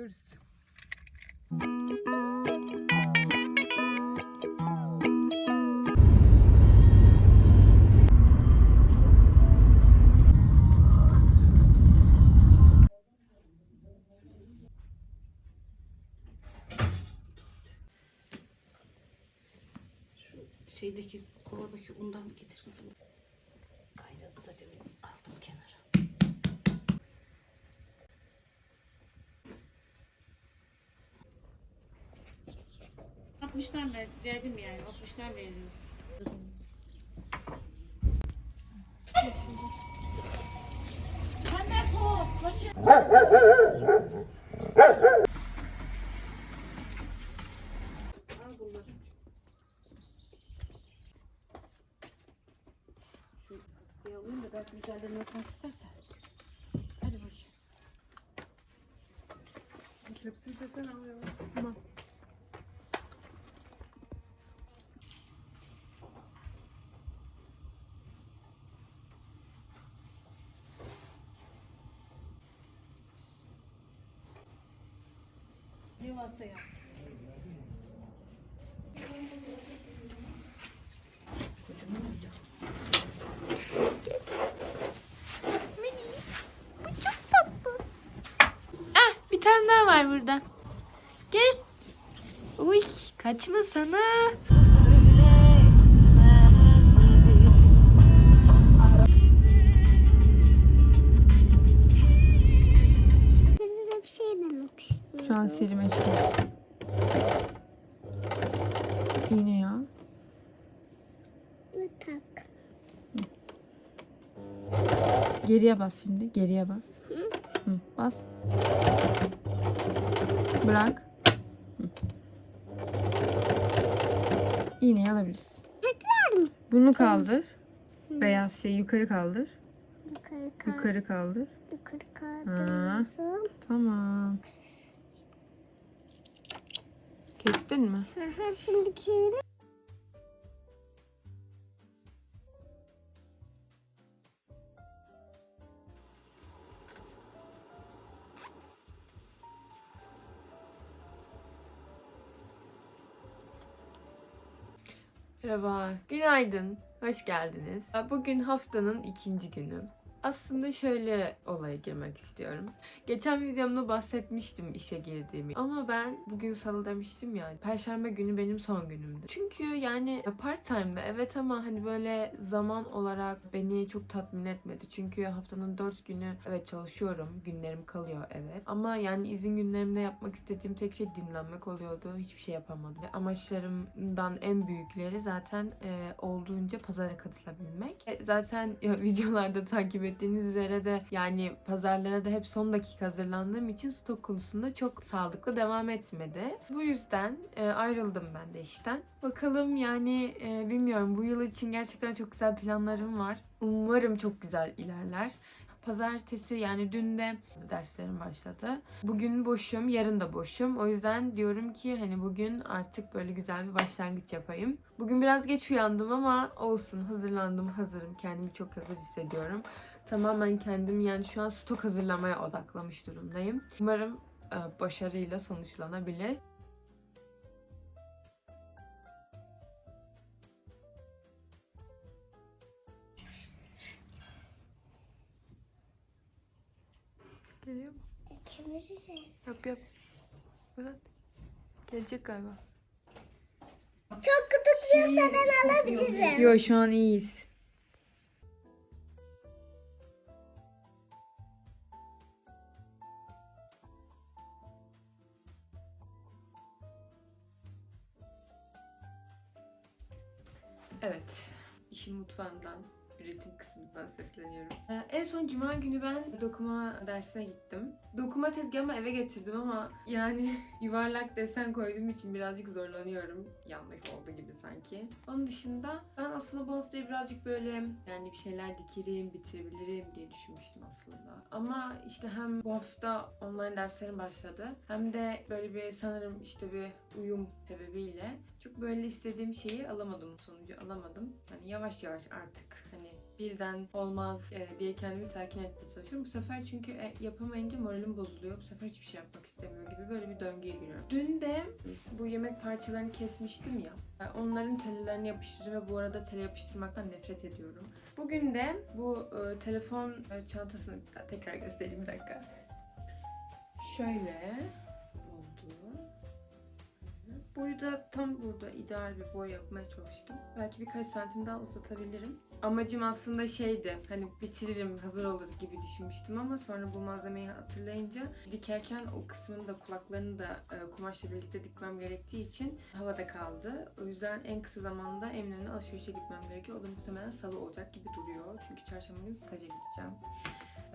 gidiyoruz. Şeydeki kovadaki undan getir kızım. 60'tan verdim yani. 60'tan veriyorum. alayım da belki üzerlerine yapmak istersen. Hadi bakayım. Hepsini sesler alıyorum. Yap. Ah bir tane daha var burada. Gel. Uy kaçma sana. Şu an Siri meşgul. İğne ya. Ve tak. Geriye bas şimdi. Geriye bas. Hı, bas. Bırak. Hı. İğneyi alabilirsin. Tekrar mı? Bunu kaldır. Beyaz şeyi yukarı kaldır. Yukarı kaldır. Yukarı kaldır. Yukarı kaldırıyorum. Tamam. Kestin mi? Aha, Şimdiki yeri Merhaba, günaydın, hoş geldiniz. Bugün haftanın ikinci günü. Aslında şöyle olaya girmek istiyorum. Geçen videomda bahsetmiştim işe girdiğimi. Ama ben bugün salı demiştim ya. Perşembe günü benim son günümdü. Çünkü yani part time'da evet ama hani böyle zaman olarak beni çok tatmin etmedi. Çünkü haftanın dört günü evet çalışıyorum. Günlerim kalıyor evet. Ama yani izin günlerimde yapmak istediğim tek şey dinlenmek oluyordu. Hiçbir şey yapamadım. Ve Amaçlarımdan en büyükleri zaten e, olduğunca pazara katılabilmek. E, zaten ya, videolarda takip ettiğiniz üzere de yani pazarlara da hep son dakika hazırlandığım için stok konusunda çok sağlıklı devam etmedi. Bu yüzden e, ayrıldım ben de işten. Bakalım yani e, bilmiyorum bu yıl için gerçekten çok güzel planlarım var. Umarım çok güzel ilerler. Pazartesi yani dün de derslerim başladı. Bugün boşum, yarın da boşum. O yüzden diyorum ki hani bugün artık böyle güzel bir başlangıç yapayım. Bugün biraz geç uyandım ama olsun hazırlandım, hazırım. Kendimi çok hazır hissediyorum. Tamamen kendim yani şu an stok hazırlamaya odaklamış durumdayım. Umarım e, başarıyla sonuçlanabilir. Geliyor mu? kemiririm. Yap yap. Uzat. Gelecek galiba. Çok tutuyorsa ben alabilirim. Yok şu an iyiyiz. Evet. işin mutfağından, üretim kısmından sesleniyorum. Ee, en son cuma günü ben dokuma dersine gittim. Dokuma tezgahımı eve getirdim ama yani yuvarlak desen koyduğum için birazcık zorlanıyorum. Yanlış oldu gibi sanki. Onun dışında ben aslında bu haftayı birazcık böyle yani bir şeyler dikirim, bitirebilirim diye düşünmüştüm aslında. Ama işte hem bu hafta online derslerim başladı hem de böyle bir sanırım işte bir uyum sebebiyle çok böyle istediğim şeyi alamadım sonucu alamadım. Hani yavaş yavaş artık hani birden olmaz e, diye kendimi telkin etmeye çalışıyorum. Bu sefer çünkü e, yapamayınca moralim bozuluyor. Bu sefer hiçbir şey yapmak istemiyor gibi böyle bir döngüye giriyorum. Dün de bu yemek parçalarını kesmiştim ya. e, Onların tellerini yapıştırdım ve bu arada tele yapıştırmaktan nefret ediyorum. Bugün de bu telefon çantasını tekrar göstereyim bir dakika. Şöyle. Boyu da tam burada ideal bir boy yapmaya çalıştım. Belki birkaç santim daha uzatabilirim. Amacım aslında şeydi hani bitiririm hazır olur gibi düşünmüştüm ama sonra bu malzemeyi hatırlayınca dikerken o kısmını da kulaklarını da e, kumaşla birlikte dikmem gerektiği için havada kaldı. O yüzden en kısa zamanda Eminönü'ne alışverişe gitmem gerekiyor. O da muhtemelen salı olacak gibi duruyor. Çünkü çarşamba günü staja gideceğim.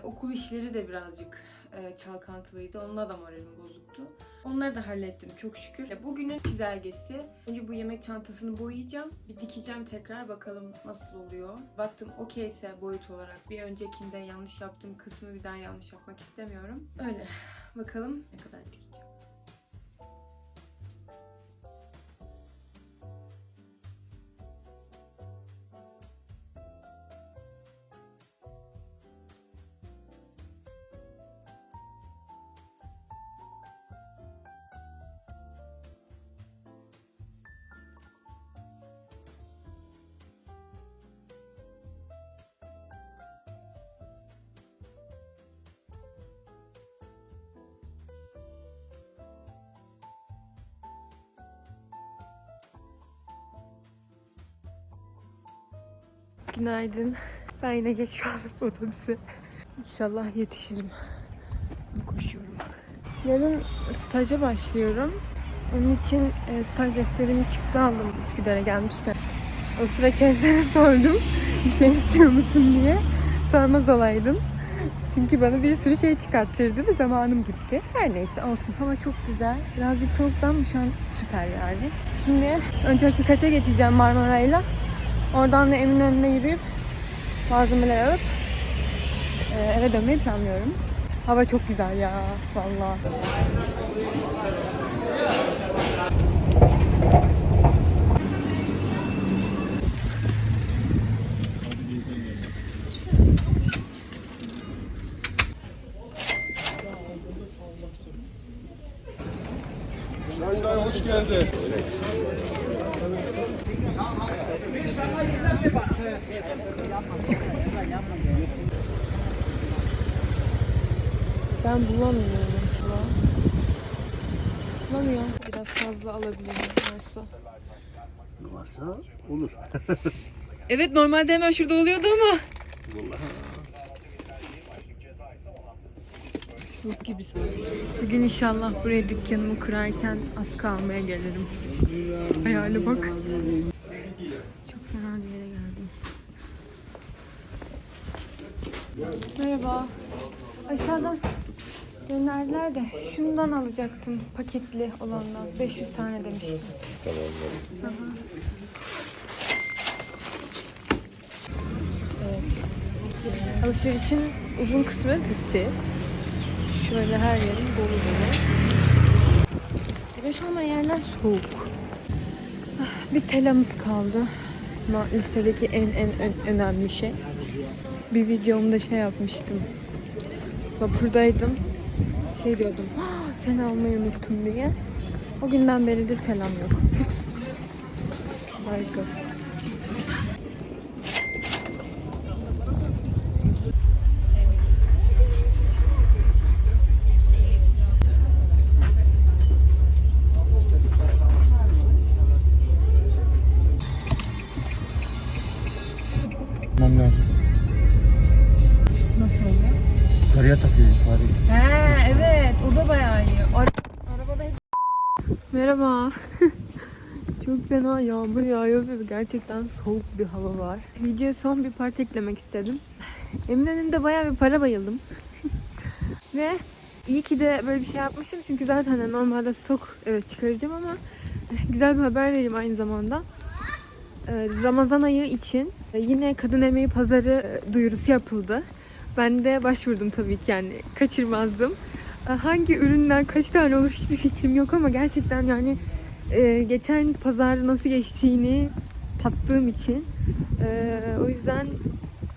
Okul işleri de birazcık e, çalkantılıydı. Onunla da moralim bozuktu. Onları da hallettim çok şükür. Bugünün çizelgesi. Önce bu yemek çantasını boyayacağım. Bir dikeceğim tekrar bakalım nasıl oluyor. Baktım okeyse boyut olarak bir öncekinde yanlış yaptığım kısmı bir daha yanlış yapmak istemiyorum. Öyle. Bakalım ne kadar dikeceğim. Günaydın. Ben yine geç kaldım otobüse. İnşallah yetişirim. Koşuyorum. Yarın staja başlıyorum. Onun için e, staj defterimi çıktı aldım Üsküdar'a gelmişken. O sıra Kevser'e sordum. Bir şey istiyor musun diye. Sormaz olaydım. Çünkü bana bir sürü şey çıkarttırdı ve zamanım gitti. Her neyse olsun. Hava çok güzel. Birazcık soğuktan ama şu an süper yani. Şimdi önce hakikate geçeceğim Marmara'yla. Oradan da Eminönü'ne yürüyüp malzemeler alıp e, eve dönmeyi planlıyorum. Hava çok güzel ya vallahi. Şangay hoş geldin. Ben bulamıyorum şu an. Bulamıyorum. Biraz fazla alabilirim varsa. Varsa olur. Evet normalde hemen şurada oluyordu ama. Yok gibi Bugün inşallah buraya dükkanımı kurarken az kalmaya gelirim. Hayali bak. Çok fena bir yere geldim. Merhaba. Aşağıdan gönderdiler de şundan alacaktım paketli olandan. 500 tane demiştim. Tamam. Evet. Alışverişin uzun kısmı bitti. Şöyle her yerin dolu dolu. Güneş olmayan yerler soğuk. Ah, Bir telamız kaldı. Ama listedeki en en en önemli şey. Bir videomda şey yapmıştım. Vapurdaydım. Şey diyordum. "Ah, Tel almayı unuttum diye. O günden beridir telam yok. Harika. Merhaba. Çok fena yağmur yağıyor ve gerçekten soğuk bir hava var. Videoya son bir part eklemek istedim. Eminönü'nde bayağı bir para bayıldım. ve iyi ki de böyle bir şey yapmışım çünkü zaten de normalde stok evet çıkaracağım ama güzel bir haber vereyim aynı zamanda. Ee, Ramazan ayı için yine kadın emeği pazarı e, duyurusu yapıldı. Ben de başvurdum tabii ki yani kaçırmazdım. Hangi üründen kaç tane olur hiçbir fikrim yok ama gerçekten yani e, geçen pazar nasıl geçtiğini tattığım için e, o yüzden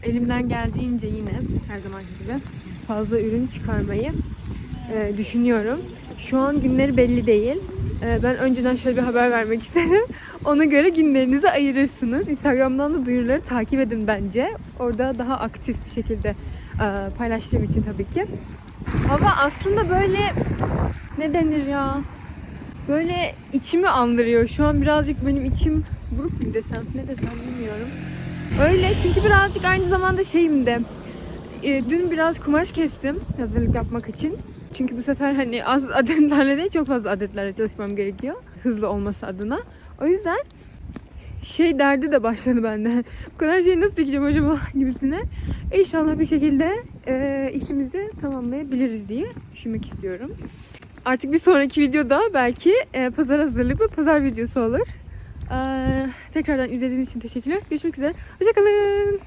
elimden geldiğince yine her zaman gibi fazla ürün çıkarmayı e, düşünüyorum. Şu an günleri belli değil. E, ben önceden şöyle bir haber vermek istedim. Ona göre günlerinizi ayırırsınız. Instagram'dan da duyuruları takip edin bence. Orada daha aktif bir şekilde e, paylaştığım için tabii ki. Hava aslında böyle ne denir ya? Böyle içimi andırıyor. Şu an birazcık benim içim buruk mu desem ne desem bilmiyorum. Öyle çünkü birazcık aynı zamanda şeyim de e, dün biraz kumaş kestim hazırlık yapmak için. Çünkü bu sefer hani az adetlerle değil çok fazla adetlerle çalışmam gerekiyor. Hızlı olması adına. O yüzden şey derdi de başladı bende. Bu kadar şeyi nasıl dikeceğim acaba gibisine. İnşallah bir şekilde e, işimizi tamamlayabiliriz diye düşünmek istiyorum. Artık bir sonraki videoda belki e, pazar hazırlık ve pazar videosu olur. Ee, tekrardan izlediğiniz için teşekkürler. Görüşmek üzere. Hoşçakalın.